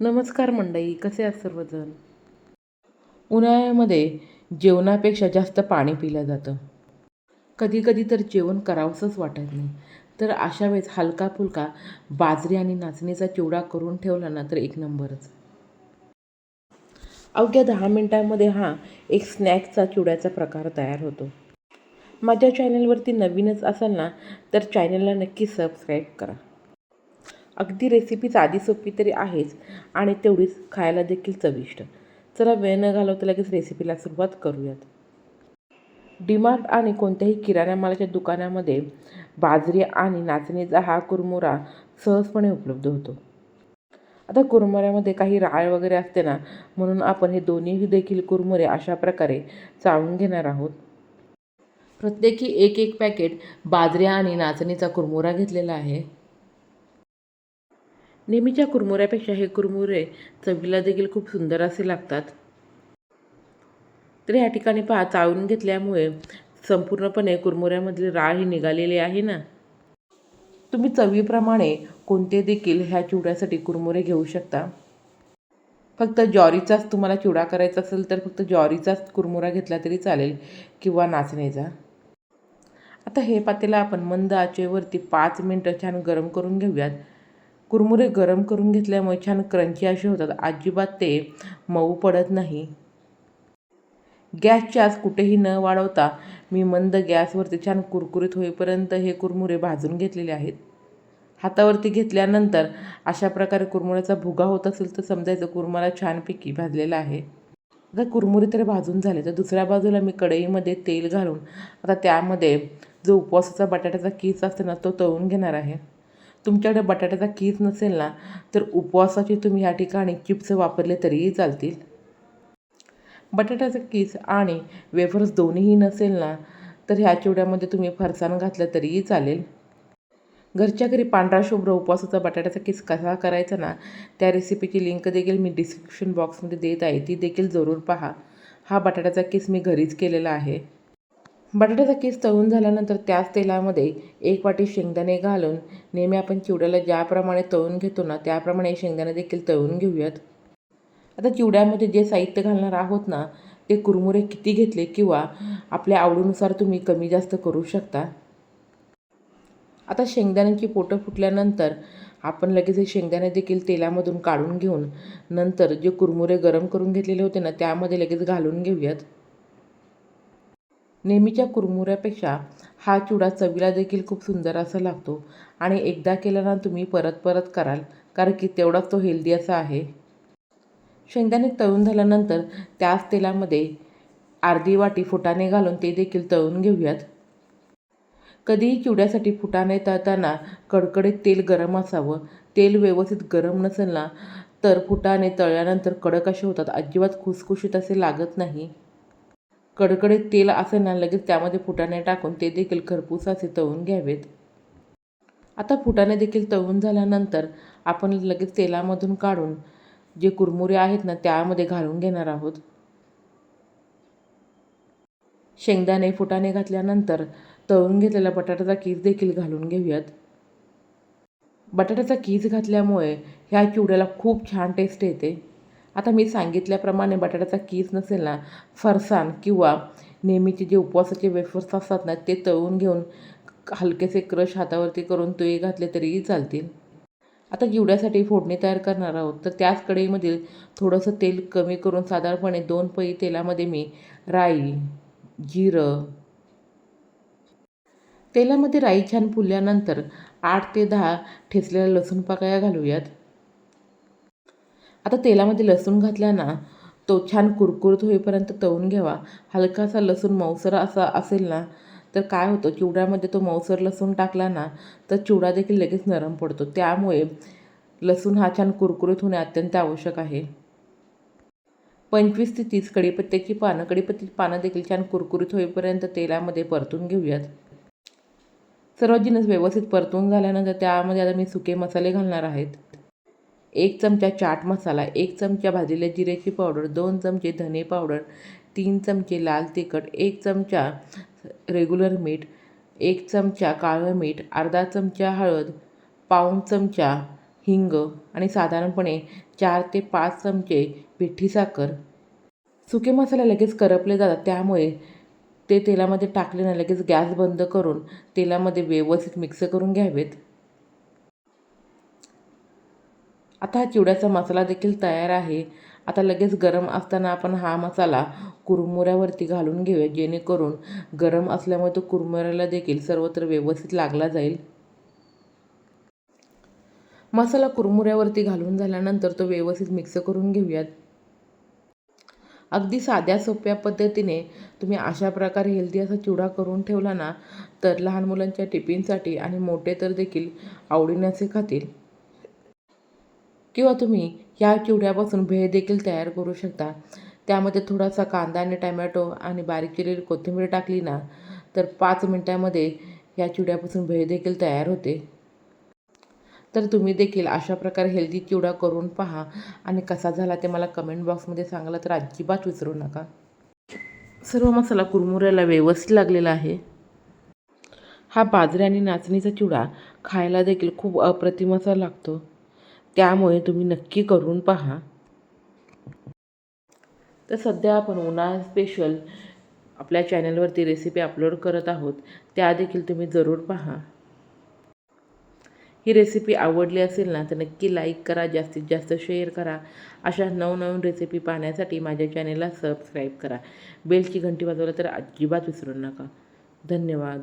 नमस्कार मंडई कसे आहात सर्वजण? उन्हाळ्यामध्ये जेवणापेक्षा जास्त पाणी पिलं जातं. कधी कधी तर जेवण करावंसंच वाटत नाही. तर अशा वेळेस हलका फुलका बाजरी आणि नाचणीचा चिवडा करून ठेवला ना तर एक नंबरच. अवघ्या दहा मिनटांमध्ये हा एक स्नॅक्सचा चिवड्याचा प्रकार तयार होतो. माझ्या चॅनलवरती नवीनच असाल ना तर चॅनलला नक्की सबस्क्राईब करा. अगदी रेसिपी साधी सोपी तरी आहेच आणि तेवढीच खायला देखील चविष्ट. चला वेळ न घालवता लगेच रेसिपीला सुरुवात करूयात. डीमार्ट आणि कोणत्याही किराणा मालाच्या दुकानामध्ये बाजरी आणि नाचणीचा हा कुरमुरा सहजपणे उपलब्ध होतो. आता कुरमुऱ्यामध्ये काही राळ वगैरे असते ना म्हणून आपण हे दोन्ही देखील कुरमुरे अशा प्रकारे चाळून घेणार आहोत. प्रत्येकी एक एक पॅकेट बाजरी आणि नाचणीचा कुरमुरा घेतलेला आहे. नेहमीच्या कुरमुऱ्यापेक्षा हे कुरमुरे चवीला देखील खूप सुंदर असे लागतात. तर या ठिकाणी पहा चाळून घेतल्यामुळे संपूर्णपणे कुरमुऱ्यामधली राळ ही निघालेली आहे ना? तुम्ही चवीप्रमाणे कोणते देखील ह्या चिवड्यासाठी कुरमुरे घेऊ शकता? फक्त ज्वारीचाच तुम्हाला चिवडा करायचा असेल तर फक्त ज्वारीचाच कुरमुरा घेतला तरी चालेल किंवा नाचणीचा. आता हे पातेला आपण मंद आचेवरती पाच मिनटं छान गरम करून घेऊयात. कुरमुरे गरम करून घेतल्यामुळे छान क्रंची असे होतात. अजिबात ते मऊ पडत नाही. गॅसची आज कुठेही न वाढवता मी मंद गॅसवरती छान कुरकुरीत होईपर्यंत हे कुरमुरे भाजून घेतलेले आहेत. हातावरती घेतल्यानंतर अशा प्रकारे कुरमुऱ्याचा भुगा होत असेल तर समजायचं कुरमुरा छानपैकी भाजलेला आहे. आता कुरमुरे तर भाजून झाले तर दुसऱ्या बाजूला मी कढईमध्ये तेल घालून आता त्यामध्ये जो उपवासाचा बटाट्याचा कीस असतो ना तो तळून घेणार आहे. तुमच्याकडे बटाट्याचा कीस नसेल ना तर उपवासाचे तुम्ही या ठिकाणी चिप्स वापरले तरीही चालतील. बटाट्याचा कीस आणि वेफर्स दोन्हीही नसेल ना तर ह्या चिवड्यामध्ये तुम्ही फरसाण घातलं तरीही चालेल. घरच्या घरी पांढरा शुभ्र उपवासाचा बटाट्याचा किस कसा करायचा ना त्या रेसिपीची लिंक देखील मी डिस्क्रिप्शन बॉक्समध्ये देत आहे. ती देखील जरूर पहा. हा बटाट्याचा किस मी घरीच केलेला आहे. बटाट्याचा किस तळून झाल्यानंतर त्याच तेलामध्ये एक वाटी शेंगदाणे घालून नेहमी आपण चिवड्याला ज्याप्रमाणे तळून घेतो ना त्याप्रमाणे शेंगदाणे देखील तळून घेऊयात. आता चिवड्यामध्ये जे साहित्य घालणार आहोत ना ते कुरमुरे किती घेतले किंवा आपल्या आवडीनुसार तुम्ही कमी जास्त करू शकता? आता शेंगदाण्यांची पोटं फुटल्यानंतर आपण लगेच हे शेंगदाणे देखील तेलामधून काढून घेऊन नंतर जे कुरमुरे गरम करून घेतलेले होते ना त्यामध्ये लगेच घालून घेऊयात. नेहमीच्या कुरमुऱ्यापेक्षा हा चिवडा चवीला देखील खूप सुंदर असा लागतो. आणि एकदा केला ना तुम्ही परत परत कराल कारण की तेवढाच तो हेल्दी असा आहे. शेंगदाणे तळून झाल्यानंतर त्याच तेलामध्ये अर्धी वाटी फुटाणे घालून ते देखील तळून घेऊयात. कधीही चिवड्यासाठी फुटाणे तळताना कडकडीत तेल गरम असावं. तेल व्यवस्थित गरम नसेल ना तर फुटाणे तळल्यानंतर कडक असे होतात. अजिबात खुसखुशीत असे लागत नाही. कडकडीत तेल असेल ना लगेच त्यामध्ये फुटाणे टाकून ते देखील खरपूस असे तळून घ्यावेत. आता फुटाणे देखील तळून झाल्यानंतर आपण लगेच तेलामधून काढून जे कुरमुरे आहेत ना त्यामध्ये घालून घेणार आहोत. शेंगदाणे फुटाणे घातल्यानंतर तळून घेतलेला बटाट्याचा कीस देखील घालून घेऊयात. बटाट्याचा कीस घातल्यामुळे ह्या चिवड्याला खूप छान टेस्ट येते. आता मी सांगितल्याप्रमाणे बटाट्याचा कीस नसेल ना फरसाण किंवा नेहमीचे जे उपवासाचे वेफर्स असतात ना ते तळून घेऊन हलकेसे क्रश हातावरती करून ते घातले तरीही चालतील. आता जिवड्यासाठी फोडणी तयार करणार आहोत. तर त्याच कढईमधील थोडंसं तेल कमी करून साधारणपणे दोन पई तेलामध्ये मी राई जिरं तेलामध्ये राई छान फुलल्यानंतर आठ ते दहा ठेचलेल्या लसूण पाकळ्या घालूयात. आता तेलामध्ये लसूण घातला ना तो छान कुरकुरीत होईपर्यंत तळून घ्यावा. हलकासा लसूण मऊसर असा असेल ना तर काय होतं चिवड्यामध्ये तो मऊसर लसूण टाकला ना तर चिवडा देखील लगेच नरम पडतो. त्यामुळे लसूण हा छान कुरकुरीत होणे अत्यंत आवश्यक आहे. पंचवीस ते तीस कढीपत्त्याची पानं कडीपत्त्याची पानं देखील छान कुरकुरीत होईपर्यंत तेलामध्ये परतून घेऊयात. सर्व जिनस व्यवस्थित परतून झाल्यानंतर त्यामध्ये आता मी सुके मसाले घालणार आहेत. एक चमचा चाट मसाला एक चमचा भाजलेल्या जिऱ्याची पावडर दोन चमचे धने पावडर तीन चमचे लाल तिखट एक चमचा रेग्युलर मीठ एक चमचा काळं मीठ अर्धा चमचा हळद पाऊण चमचा हिंग आणि साधारणपणे चार ते पाच चमचे पिठी साखर. सुके मसाले लगेच करपले जातात त्यामुळे ते तेलामध्ये टाकले ना लगेच गॅस बंद करून तेलामध्ये व्यवस्थित मिक्स करून घ्यावेत. आता हा चिवड्याचा मसाला देखील तयार आहे. आता लगेच गरम असताना आपण हा मसाला कुरमुऱ्यावरती घालून घेऊया. जेणेकरून गरम असल्यामुळे तो कुरमुऱ्याला देखील सर्वत्र व्यवस्थित लागला जाईल. मसाला कुरमुऱ्यावरती घालून झाल्यानंतर तो व्यवस्थित मिक्स करून घेऊयात. अगदी साध्या सोप्या पद्धतीने तुम्ही अशा प्रकारे हेल्दी असा चिवडा करून ठेवला ना तर लहान मुलांच्या टिफिनसाठी आणि मोठे तर देखील आवडीने असे खातील. किंवा तुम्ही या चिवड्यापासून भेळ देखील तयार करू शकता. त्यामध्ये थोडासा कांदा आणि टमॅटो आणि बारीक केलेली कोथिंबीर टाकली ना तर पाच मिनटामध्ये या चिवड्यापासून भेळ देखील तयार होते. तर तुम्ही देखील अशा प्रकारे हेल्दी चिवडा करून पहा. आणि कसा झाला ते मला कमेंट बॉक्समध्ये सांगायला तर अजिबात विसरू नका. सर्व मसाला कुरमुऱ्याला व्यवस्थित लागलेला आहे. हा बाजरी आणि नाचणीचा चिवडा खायला देखील खूप अप्रतिम असा लागतो. त्यामुळे तुम्ही नक्की करून पहा. तर सध्या आपण उन्हाळा स्पेशल आपल्या चॅनलवरती रेसिपी अपलोड करत आहोत. त्या देखील तुम्ही जरूर पहा. ही रेसिपी आवडली असेल ना तर नक्की लाईक करा जास्तीत जास्त शेअर करा. अशा नवनवीन रेसिपी पाहण्यासाठी माझ्या चॅनेलला सबस्क्राईब करा. बेलची घंटी वाजवला तर अजिबात विसरू नका. धन्यवाद.